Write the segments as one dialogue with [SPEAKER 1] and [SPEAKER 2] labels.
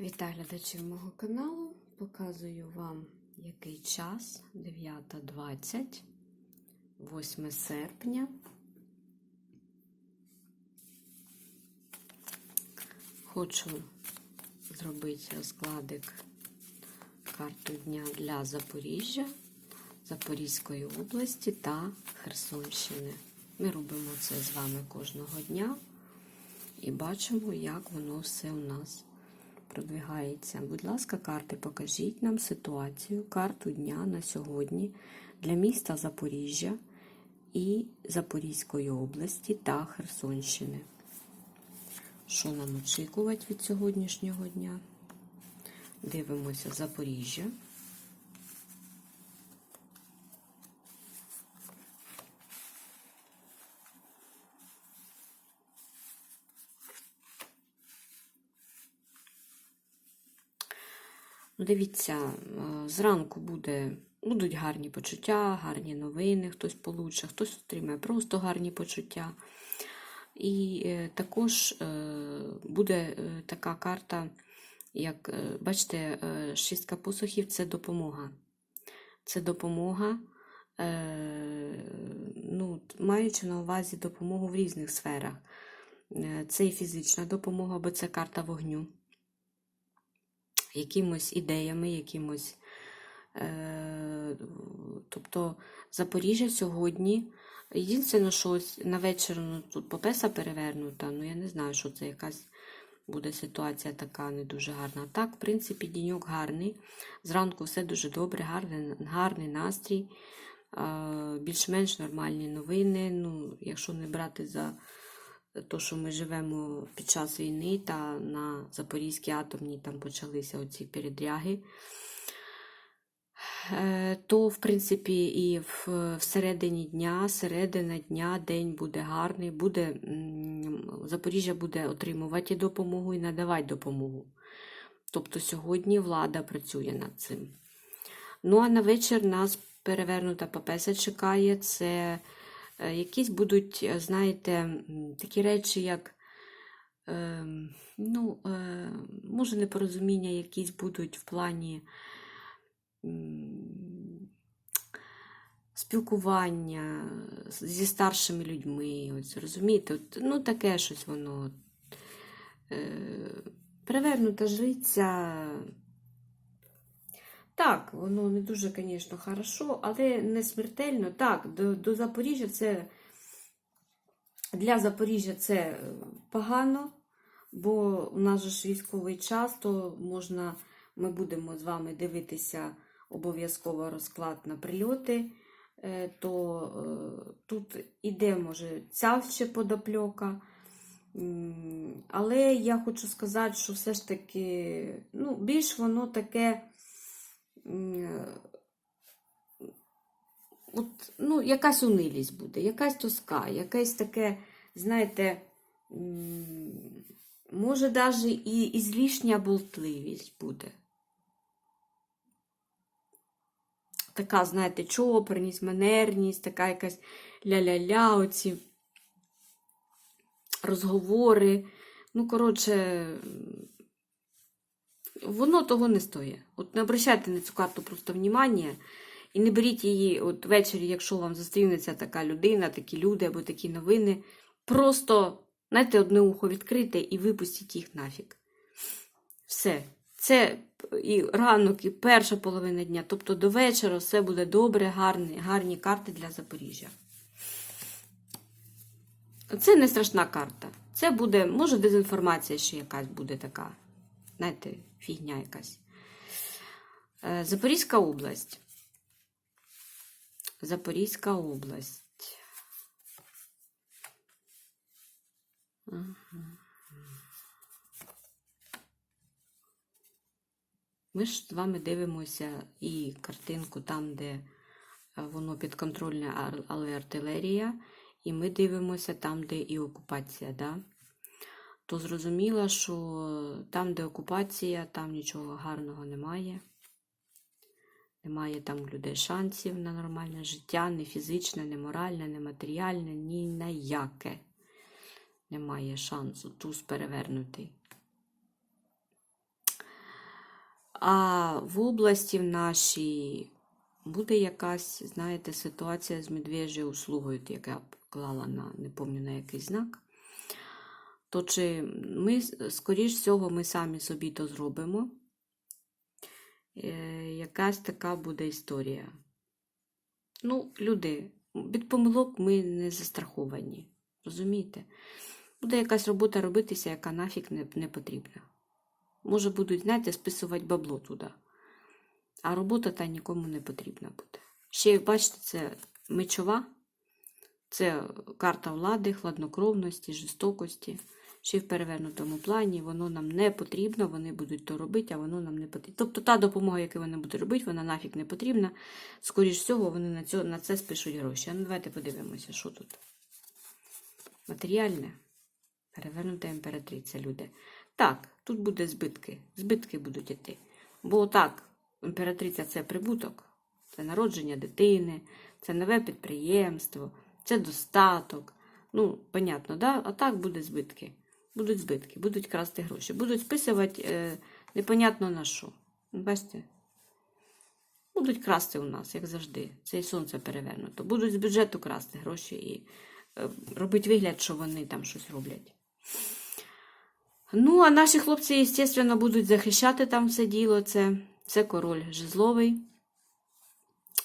[SPEAKER 1] Вітаю глядачів мого каналу. Показую вам, який час 9.20, 8 серпня. Хочу зробити розкладик карту дня для Запоріжжя, Запорізької області та Херсонщини. Ми робимо це з вами кожного дня і бачимо, як воно все у нас продвигається. Будь ласка, карти, покажіть нам ситуацію, карту дня на сьогодні для міста Запоріжжя і Запорізької області та Херсонщини. Що нам очікувати від сьогоднішнього дня? Дивимося Запоріжжя. Дивіться, е, зранку буде, будуть гарні почуття, гарні новини, хтось получше, хтось отримає просто гарні почуття. І е, також е, буде така карта, як, бачите, шістка посухів це допомога. Це допомога, ну, маючи на увазі допомогу в різних сферах. Це і фізична допомога, бо це карта вогню якимось ідеями, якимось. Е, тобто Запоріжжя сьогодні. Єдине, що ось на вечір ну, тут попеса перевернута, ну я не знаю, що це якась буде ситуація така не дуже гарна. Так, в принципі, діньок гарний. Зранку все дуже добре, гарний, гарний настрій, е, більш-менш нормальні новини. Ну, Якщо не брати за то, що ми живемо під час війни, та на Запорізькій атомній там почалися оці передряги, е, то, в принципі, і в, всередині дня, середина дня, день буде гарний, буде, Запоріжжя буде отримувати допомогу і надавати допомогу. Тобто сьогодні влада працює над цим. Ну, а на вечір нас перевернута папеса чекає. Це якісь будуть, е, знаєте, такі речі, як, е, ну, е, може, непорозуміння якісь будуть в плані спілкування зі старшими людьми. Ось, розумієте? От, ну, таке щось воно. Е, перевернута жриця. Так, воно не дуже, звісно, хорошо, але не смертельно. Так, до, до Запоріжжя це для Запоріжжя це е, погано, бо у нас ж військовий час, то можна, ми будемо з вами дивитися обов'язково розклад на прильоти. Е, То е, тут іде, може, ця ще подопльока. Але я хочу сказати, що все ж таки, ну, більш воно таке. М, От, ну, якась унилість буде, якась тоска, якесь таке, знаєте, може, навіть і, і болтливість буде. Така, знаєте, чопорність, манерність, така якась ля-ля-ля, оці розговори. Ну, коротше, воно того не стоїть. От не обращайте на цю карту просто внимання. І не беріть її от ввечері, якщо вам зустрінеться така людина, такі люди або такі новини. Просто, знаєте, одне ухо відкрите і випустіть їх нафіг. Все. Це і ранок, і перша половина дня. Тобто до вечора все буде добре, гарні, гарні карти для Запоріжжя. Це не страшна карта. Це буде, може, дезінформація ще якась буде така. Знаєте, фігня якась. Е, Запорізька область. Запорізька область. Ми ж з вами дивимося і картинку там, де е, воно підконтрольне, але артилерія, і ми дивимося там, де і окупація. Да? То зрозуміло, що там, де окупація, там нічого гарного немає. Немає там у людей шансів на нормальне життя, ні фізичне, ні моральне, ні матеріальне, ні на яке. Немає шансу туз перевернутий. А в області в нашій буде якась, знаєте, ситуація з медвежою услугою, от як я поклала на, не пам'ятаю на який знак. То чи ми, скоріш всього, ми самі собі то зробимо. Е, якась така буде історія. Ну, люди, від помилок ми не застраховані. Розумієте? Буде якась робота робитися, яка нафіг не, не потрібна. Може, будуть, знаєте, списувати бабло туди. А робота та нікому не потрібна буде. Ще, бачите, це мечова, це карта влади, хладнокровності, жорстокості. Ще в перевернутому плані воно нам не потрібно, вони будуть то робити, а воно нам не потрібно. Тобто та допомога, яку вони будуть робити, вона нафіг не потрібна. Скоріш всього, вони на, цьо, на це спишуть гроші. А ну давайте подивимося, що тут. Матеріальне. Перевернута імператриця, люди. Так, тут буде збитки. Збитки будуть йти. Бо так, імператриця це прибуток, це народження дитини, це нове підприємство, це достаток. Ну, понятно, да? а так буде збитки. Будуть збитки, будуть красти гроші, будуть списувати е, непонятно на що. Бачите? Будуть красти у нас, як завжди. Це і сонце перевернуто. Будуть з бюджету красти гроші і е, робити вигляд, що вони там щось роблять. Ну, а наші хлопці, звісно, будуть захищати там все діло. Це, це король жезловий.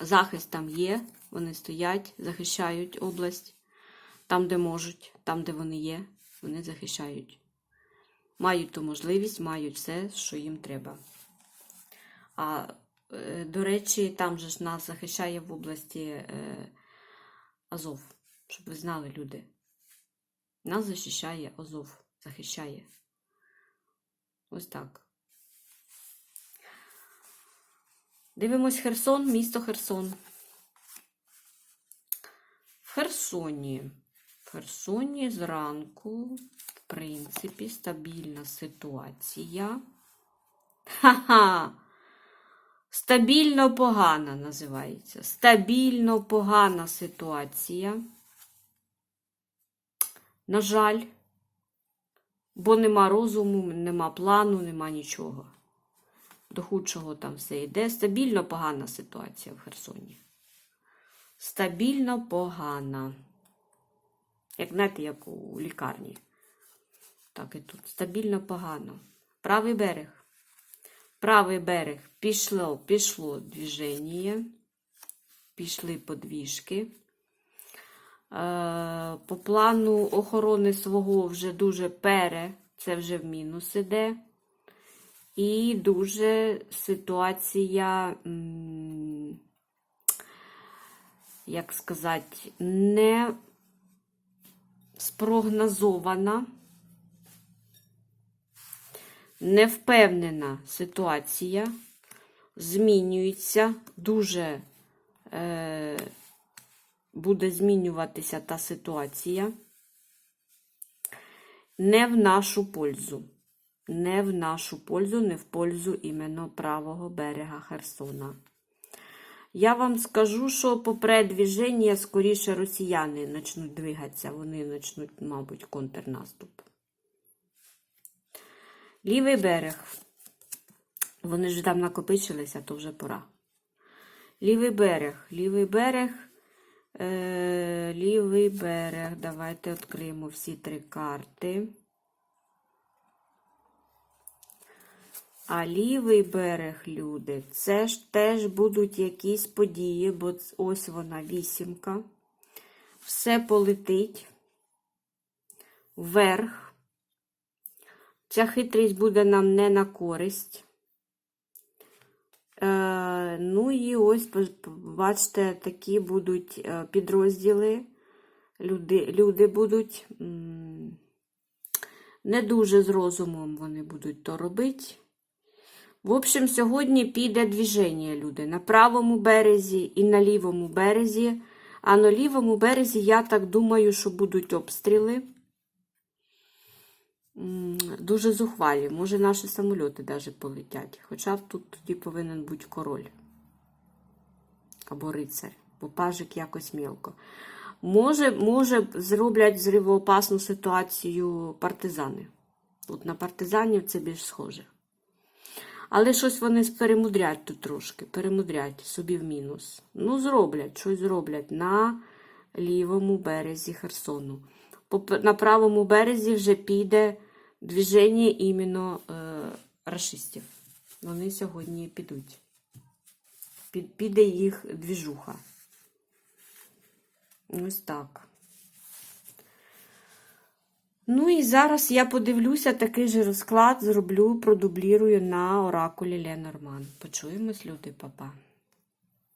[SPEAKER 1] Захист там є, вони стоять, захищають область там, де можуть, там, де вони є, вони захищають. Мають ту можливість, мають все, що їм треба. А, е, до речі, там же ж нас захищає в області е, Азов, щоб ви знали, люди. Нас захищає Азов, захищає. Ось так. Дивимось Херсон, місто Херсон. Херсоні. В Херсоні зранку, в принципі, стабільна ситуація. Ха-ха! Стабільно погана називається. Стабільно погана ситуація. На жаль, бо нема розуму, нема плану, нема нічого. До худшого там все йде. Стабільно погана ситуація в Херсоні. Стабільно погана. Як знаєте, як у лікарні. Так і тут. Стабільно погано. Правий берег. Правий берег пішло, пішло движення. Пішли подвіжки. Е, По плану охорони свого вже дуже пере, це вже в мінус іде. І дуже ситуація, м, як сказати, не спрогнозована, невпевнена ситуація, змінюється, дуже е, буде змінюватися та ситуація не в нашу пользу. Не в нашу пользу, не в пользу іменно правого берега Херсона. Я вам скажу, що по передвіженні скоріше росіяни почнуть двигатися, вони почнуть, мабуть, контрнаступ. Лівий берег. Вони ж там накопичилися, то вже пора. Лівий берег, лівий берег, е, лівий берег. Давайте відкриємо всі три карти. А лівий берег, люди, це ж теж будуть якісь події, бо ось вона вісімка. Все полетить вверх. Ця хитрість буде нам не на користь. Е, ну і ось, бачите, такі будуть е, підрозділи. Люди, люди будуть не дуже з розумом вони будуть то робити. В общем, сьогодні піде движення, люди, на правому березі і на лівому березі. А на лівому березі, я так думаю, що будуть обстріли. Дуже зухвалі. Може, наші самольоти навіть полетять. Хоча тут тоді повинен бути король. Або рицар, бо пажик якось мілко. Може, може, зроблять зривоопасну ситуацію партизани. От на партизанів це більш схоже. Але щось вони перемудрять тут трошки, перемудрять собі в мінус. Ну, зроблять, щось зроблять на лівому березі Херсону. На правому березі вже піде движення іменно е, рашистів. Вони сьогодні підуть. Піде їх двіжуха. Ось так. Ну і зараз я подивлюся такий же розклад, зроблю, продублірую на оракулі Ленорман. Почуємось, люди, папа.